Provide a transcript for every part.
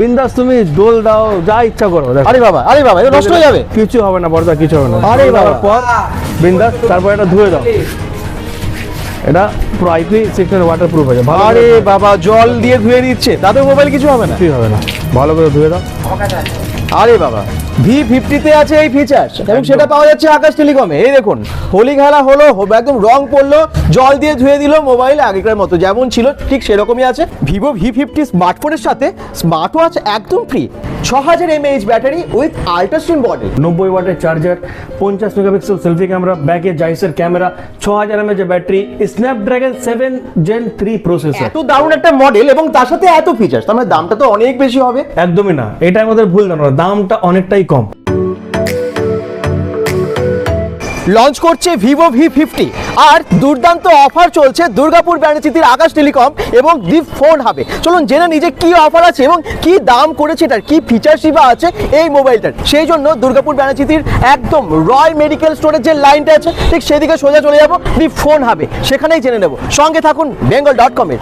বিন্দাস তুমি দোল দাও যা ইচ্ছা করো আরে বাবা আরে বাবা এটা নষ্ট হয়ে যাবে। কিছু হবে না বর্দা কিছু হবে না। আরে বাবা। পর বিন্দাস তারপর এটা ধুয়ে দাও। এটা পুরো আইপি সিক্সটিন ওয়াটার প্রুফ আছে ভালো আরে বাবা জল দিয়ে ধুয়ে দিচ্ছে তাতে মোবাইল কিছু হবে না। কিছুই হবে না। ভালো করে ধুয়ে দাও। আরে বাবা। ভি ফিফটিতে আছে এই ফিচার্স এবং সেটা পাওয়া যাচ্ছে আকাশ টেলিকমে। এই দেখুন হোলি খেলা হলো একদম রং পড়ল জল দিয়ে ধুয়ে দিল মোবাইল আগেকার মতো যেমন ছিল ঠিক সেরকমই আছে। ভিভো ভি ফিফটি স্মার্টফোনের সাথে স্মার্ট ওয়াচ একদম ফ্রি ছ হাজার mAh battery with ultra slim body নব্বই ওয়াটের চার্জার পঞ্চাশ মেগাপিক্সেল সেলফি ক্যামেরা ব্যাকে জাইসের ক্যামেরা ছ হাজার battery Snapdragon seven gen three processor এত দারুণ একটা মডেল এবং তার সাথে এত ফিচার্স তার মানে দামটা তো অনেক বেশি হবে। একদমই না এটা আমাদের ভুল জানো দামটা অনেকটাই কম। লঞ্চ করছে ভিভো ভি ফিফটি আর দুর্দান্ত অফার চলছে দুর্গাপুর ব্যানাচিতির আকাশ টেলিকম এবং দি ফোন হবে চলুন জেনে নিজে কি অফার আছে এবং কি দাম করেছে এটার, কি ফিচার্সই বা আছে এই মোবাইলটার সেই জন্য দুর্গাপুর ব্যানাচিতির একদম রয় মেডিকেল স্টোরের যে লাইনটা আছে, ঠিক সেদিকে সোজা চলে যাব দি ফোন হবে সেখানেই জেনে নেব। সঙ্গে থাকুন বেঙ্গল ডট কমের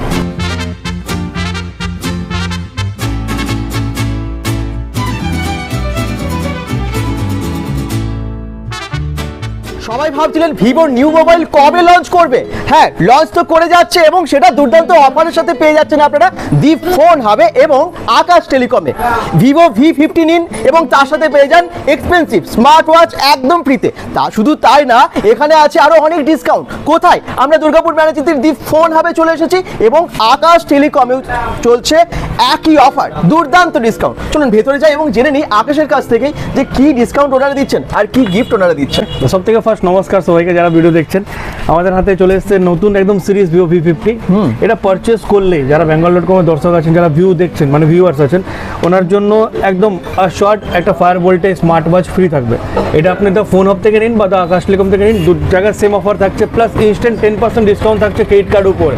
সবাই ভাবছিলেন ভিভোর নিউ মোবাইল কবে লঞ্চ করবে? হ্যাঁ লঞ্চ তো করে যাচ্ছে এবং সেটা দুর্দান্ত অফারের সাথে পেয়ে যাচ্ছেন আপনারা দি ফোন হবে এবং আকাশ টেলিকমে ভিভো ভি ফিফটি নিন এবং তার সাথে পেয়ে যান এক্সপেন্সিভ স্মার্ট ওয়াচ একদম ফ্রিতে তা শুধু তাই না, এখানে আছে আরও অনেক ডিসকাউন্ট কোথায়? আমরা দুর্গাপুর ম্যানেজিতির দি ফোন হবে চলে এসেছি এবং আকাশ টেলিকমেও চলছে একই অফার দুর্দান্ত ডিসকাউন্ট চলুন ভেতরে যাই এবং জেনে নিই আকাশের কাছ থেকে যে কি ডিসকাউন্ট ওনারা দিচ্ছেন আর কি গিফট ওনারা দিচ্ছেন। সব থেকে ফার্স্ট নমস্কার সবাইকে যারা ভিডিও দেখছেন। আমাদের হাতে চলে এসছে নতুন একদম সিরিজ ভিও ভি ফিফটি এটা পারচেস করলে যারা বেঙ্গল ডট কমের দর্শক আছেন যারা ভিউ দেখছেন মানে ভিউয়ার্স আছেন ওনার জন্য একদম শর্ট একটা ফায়ার বোল্টে স্মার্ট ওয়াচ ফ্রি থাকবে। এটা আপনি দ্য ফোন হব থেকে নিন বা দ্য আকাশ টেলিকম থেকে নিন দু জায়গার সেম অফার থাকছে plus instant ten percent discount থাকছে ক্রেডিট কার্ড উপরে।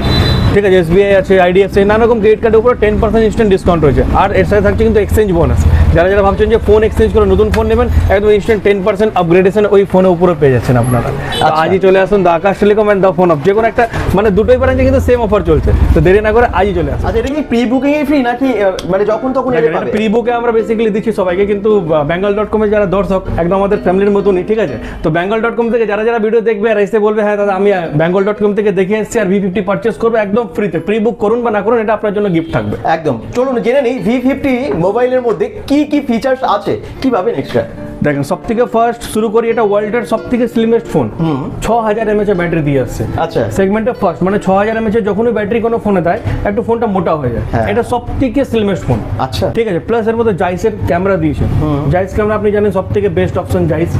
ঠিক আছে এসবিআই আছে আইডিএফসি নানা রকম ক্রেডিট কার্ডের উপরে টেন পার্সেন্ট ইনস্ট্যান্ট ডিসকাউন্ট রয়েছে। আর এর সাথে থাকছে কিন্তু এক্সচেঞ্জ বোনাস যারা যারা ভাবছেন যে ফোন এক্সচেঞ্জ করে নতুন ফোন নেবেন একদম ইনস্ট্যান্ট টেন পার্সেন্ট আপগ্রেডেশন ওই ফোনের উপরে পেয়ে যাচ্ছেন আপনারা। তো আজই চলে আসুন the Akash telecom and the phone of যে কোনো একটা মানে দুটোই ব্রাঞ্চে কিন্তু সেম অফার চলছে। তো দেরি না করে আজই চলে আসুন। আচ্ছা এটা কি প্রি বুকিং এ ফ্রি নাকি মানে যখন তখন পাবে? প্রি বুকে আমরা বেসিক্যালি দিচ্ছি সবাইকে কিন্তু বেঙ্গল ডট কমের যারা দর্শক একদম আমাদের ফ্যামিলির মতনই ঠিক আছে? তো বেঙ্গল ডট কম থেকে যারা যারা ভিডিও দেখবে আর এসে বলবে হ্যাঁ দাদা আমি বেঙ্গল ডট কম থেকে দেখে এসেছি আর ভি ফিফটি পারচেস করব একদম ফ্রিতে প্রি বুক করুন বা না করুন, এটা আপনার জন্য গিফট থাকবে। একদম। চলুন জেনে নিই ভি ফিফটি মোবাইলের মধ্যে কি কি ফিচার্স আছে? কীভাবে পাবেন এক্সট্রা দেখেন সব থেকে ফার্স্ট শুরু করি এটা ওয়ার্ল্ডের সব থেকে স্লিমেস্ট ফোন ছ হাজার এমএচ ব্যাটারি দিয়ে আসছে। আচ্ছা। সেগমেন্টে ফার্স্ট মানে ছ হাজার এমএচ যখনই ব্যাটারি কোনো ফোনে দেয় একটু ফোনটা মোটা হয়ে যায়। হ্যাঁ। এটা সব থেকে স্লিমেস্ট ফোন আচ্ছা। ঠিক আছে প্লাস এর মধ্যে জাইসের ক্যামেরা দিয়েছে। জাইস ক্যামেরা আপনি জানেন সব থেকে বেস্ট অপশন জাইস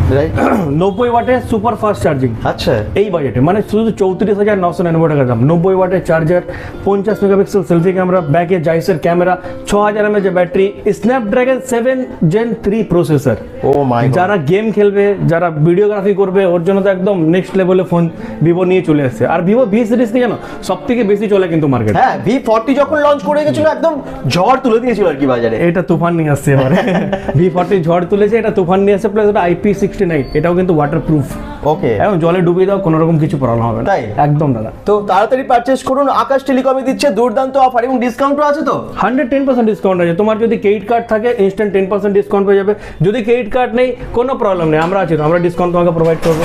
নব্বই ওয়াটে সুপার ফাস্ট চার্জিং আচ্ছা। এই বাজেটে মানে শুধু চৌত্রিশ হাজার নশো নিরানব্বই টাকা দাম। নব্বই ওয়াটের চার্জার পঞ্চাশ মেগাপিক্সেল সেলফি ক্যামেরা ব্যাকে জাইসের ক্যামেরা ছ হাজার mAh battery Snapdragon seven gen three processor ও মাই যারা গেম খেলবে যারা ভিডিওগ্রাফি করবে ওর জন্য তো একদম নেক্সট লেভেলে ফোন ভিভো নিয়ে চলে আসছে। আর ভিভো ভি সিরিজ কি জানো সব থেকে বেশি চলে কিন্তু মার্কেট হ্যাঁ ভি ফর্টি যখন লঞ্চ করে গেছিল একদম ঝড় তুলে দিয়েছিল আর কি বাজারে। এটা তুফান নিয়ে আসছে এবারে। ভি ফর্টি ঝড় তুলেছে এটা তুফান নিয়ে আসছে প্লাস এটা আইপি সিক্সটি নাইন এটাও কিন্তু ওয়াটার প্রুফ ওকে এবং জলে ডুবিয়ে দাও কোনো রকম কিছু প্রবলেম হবে না। তাই? একদম দাদা। তো তাড়াতাড়ি পারচেস করুন আকাশ টেলিকমে দিচ্ছে দুর্দান্ত অফার এবং ডিসকাউন্টও আছে তো? হান্ড্রেড টেন পার্সেন্ট ডিসকাউন্ট আছে। তোমার যদি ক্রেডিট কার্ড থাকে ইনস্ট্যান্ট টেন পার্সেন্ট ডিসকাউন্ট পেয়ে যাবে। যদি ক্রেডিট কার্ড নেই কোনো প্রবলেম নেই। আমরা আছি তো আমরা ডিসকাউন্ট তোমাকে প্রোভাইড করব।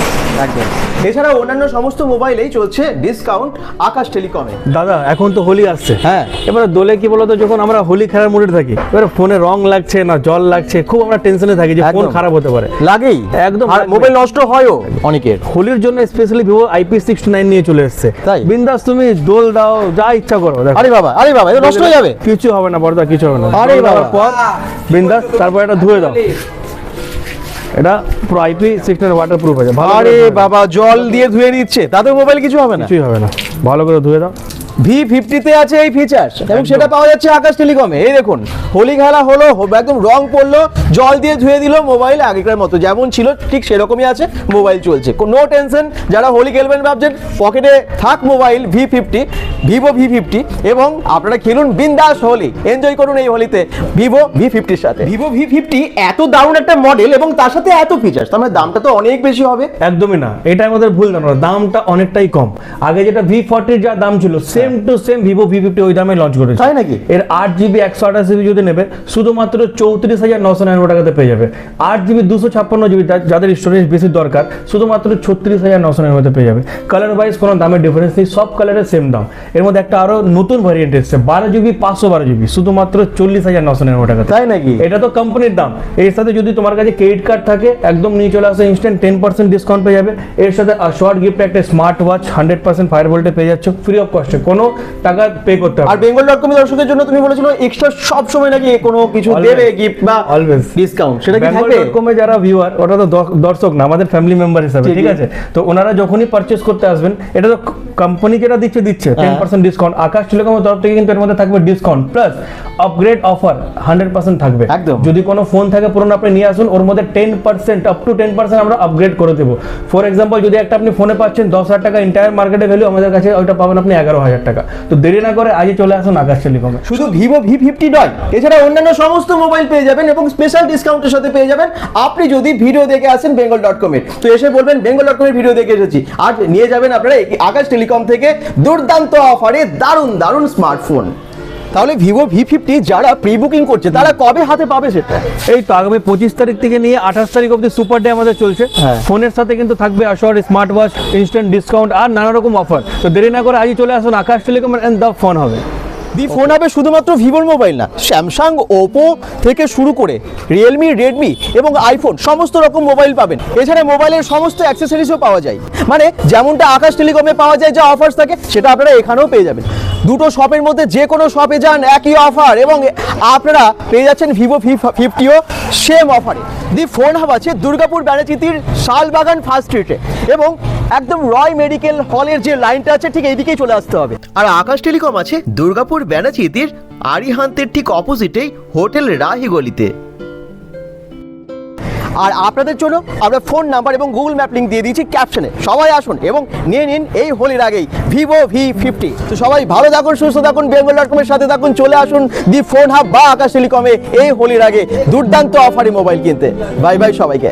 একদম। এছাড়া অন্যান্য সমস্ত মোবাইলেই চলছে ডিসকাউন্ট আকাশ টেলিকমে দাদা এখন তো হোলি আসছে। হ্যাঁ। এবারে দোলে কি বলতো যখন আমরা হোলি খেলার মুডে থাকি এবারে ফোনে রং লাগছে না জল লাগছে খুব আমরা টেনশনে থাকি যে ফোন খারাপ হতে পারে। লাগেই। একদম মোবাইল নষ্ট হয়ও। অনেকের। হোলির জন্য specially Vivo IP sixty nine নিয়ে চলে এসছে। তাই? বিন্দাস তুমি দোল দাও যা ইচ্ছা করো আরে বাবা আরে বাবা এটা নষ্ট হয়ে যাবে। কিছু হবে না বড়দা কিছু হবে না। আরে বাবা। পর বিন্দাস তারপর এটা ধুয়ে দাও। এটা পুরো আইপি সিক্সটি ওয়াটার প্রুফ আছে আরে বাবা জল দিয়ে ধুয়ে দিচ্ছে তাতে মোবাইল কিছু হবে না। কিছুই হবে না। ভালো করে ধুয়ে দাও। ভি ফিফটিতে আছে এই ফিচার্স এবং সেটা পাওয়া যাচ্ছে আকাশ টেলিকমে। এই দেখুন হোলি খেলা হলো একদম রং পড়ল জল দিয়ে ধুয়ে দিল মোবাইল আগেকার মতো। যেমন ছিল ঠিক সেরকমই আছে মোবাইল চলছে। নো টেনশন যারা হোলি খেলবেন ভাবছেন পকেটে থাক mobile V fifty Vivo V fifty এবং আপনারা খেলুন বিন্দাস হোলি। এনজয় করুন এই হোলিতে ভিভো ভি ফিফটির সাথে। ভিভো ভি ফিফটি এত দারুণ একটা মডেল এবং তার সাথে এত ফিচার্স তার মানে দামটা তো অনেক বেশি হবে। একদমই না এটা আমাদের ভুল জানো দামটা অনেকটাই কম। আগে যেটা ভি ফর্টির যা দাম ছিল same same to same Vivo V fifty ওই দামে লঞ্চ করেছে। তাই নাকি? এর আট জিবি একশো আঠাশ জিবি যদি নেবে শুধুমাত্র চৌত্রিশ হাজার নশো নিরানব্বই টাকাতে পেয়ে যাবে। আট জিবি দুশো ছাপ্পান্ন জিবি যাদের স্টোরেজ বেশি দরকার শুধুমাত্র ছত্রিশ হাজার নশো নিরানব্বইতে পেয়ে যাবে। কালার ওয়াইজ কোনো দামের ডিফারেন্স নেই সব কালারের সেম দাম। এর মধ্যে একটা আরও নতুন ভ্যারিয়েন্ট এসছে বারো জিবি পাঁচশো বারো জিবি শুধুমাত্র চল্লিশ হাজার নশো নিরানব্বই টাকা তাই নাকি? এটা তো কোম্পানির দাম। এর সাথে যদি তোমার কাছে ক্রেডিট কার্ড থাকে একদম নিয়ে চলে আসে ইনস্ট্যান্ট টেন পার্সেন্ট ডিসকাউন্ট পেয়ে যাবে। এর সাথে শর্ট গিফট একটা smart watch hundred percent Fire ভোল্টে পেয়ে যাচ্ছ ফ্রি অফ কস্টে কোনো টাকা পে করতে হবে। আর বেঙ্গল ডট কমের দর্শকের জন্য তুমি বলেছিল এক্সট্রা সব সময় নাকি কোনো কিছু দেবে গিফট বা অলওয়েজ ডিসকাউন্ট সেটা কি বেঙ্গল থাকবে? ডট কমে যারা ভিউয়ার ওটা তো দর্শক না আমাদের ফ্যামিলি মেম্বার হিসাবে ঠিক আছে। তো ওনারা যখনই পারচেজ করতে আসবেন এটা তো কোম্পানি যেটা দিচ্ছে দিচ্ছে টেন। পার্সেন্ট ডিসকাউন্ট আকাশ টেলিকমের তরফ থেকে কিন্তু এর মধ্যে থাকবে discount plus upgrade offer hundred percent থাকবে। একদম। যদি কোনো ফোন থাকে পুরনো আপনি নিয়ে আসুন ওর মধ্যে ten percent up to ten percent আমরা আপগ্রেড করে দেবো। ফর এক্সাম্পল যদি একটা আপনি ফোনে পাচ্ছেন দশ হাজার টাকা ইন্টায়ার মার্কেটে ভ্যালু আমাদের কাছে ওইটা পাবেন আপনি এগারো হাজার টাকা। তো দেরি না করে আজই চলে আসুন আকাশ টেলিকমে। শুধু ভিভো ভি ফিফটি নয় এছাড়া অন্যান্য সমস্ত মোবাইল পেয়ে যাবেন এবং স্পেশাল ডিসকাউন্টের সাথে পেয়ে যাবেন। আপনি যদি ভিডিও দেখে আসেন বেঙ্গল ডট কমের তো এসে বলবেন বেঙ্গল ডট কমের ভিডিও দেখে এসেছি। আর নিয়ে যাবেন আপনারা আকাশ টেলিকম থেকে দুর্দান্ত অফারে দারুণ দারুণ স্মার্টফোন তাহলে ভিভো ভি ফিফটি যারা প্রি বুকিং করছে তারা কবে হাতে পাবে সেটা? এই তো আগামী পঁচিশ তারিখ থেকে নিয়ে আঠাশ তারিখ অব্দি সুপার ডে আমাদের চলছে। হ্যাঁ। ফোনের সাথে কিন্তু থাকবে আসর স্মার্ট ওয়াচ ইনস্ট্যান্ট ডিসকাউন্ট আর নানা রকম অফার তো দেরি না করে আজই চলে আসুন Akash telecom and the phone হবে। দি ফোন হবে শুধুমাত্র ভিভোর মোবাইল না, স্যামসাং, ওপো থেকে শুরু করে রিয়েলমি রেডমি এবং আইফোন সমস্ত রকম মোবাইল পাবেন। এছাড়া মোবাইলের সমস্ত অ্যাক্সেসরিজও পাওয়া যায়। মানে যেমনটা আকাশ টেলিকমে পাওয়া যায় যা অফার্স থাকে, সেটা আপনারা এখানেও পেয়ে যাবেন। দুটো শপের মধ্যে যে কোনো শপে যান, একই অফার এবং আপনারা পেয়ে যাচ্ছেন ভিভো ফিফটিও সেম অফারে দি ফোন হাব আছে দুর্গাপুর ব্যানাচিতির শালবাগান ফার্স্ট স্ট্রিটে এবং একদম রয় মেডিকেল হলের যে লাইনটা আছে, ঠিক এইদিকেই চলে আসতে হবে। আর আকাশ টেলিকম আছে দুর্গাপুর ব্যানাচিতির আরিহান্তের ঠিক অপোজিটেই হোটেল রাহি গলিতে আর আপনাদের জন্য আমরা ফোন নাম্বার এবং গুগল ম্যাপ লিঙ্ক দিয়ে দিয়েছি ক্যাপশনে। সবাই আসুন এবং নিয়ে নিন এই হোলির আগেই ভিভো ভি ফিফটি তো সবাই ভালো থাকুন, সুস্থ থাকুন বেঙ্গল ডট কমের সাথে থাকুন, চলে আসুন দি ফোন হাব বা আকাশ টেলিকমে এই হোলির আগে দুর্দান্ত অফারে মোবাইল কিনতে। বাই বাই সবাইকে।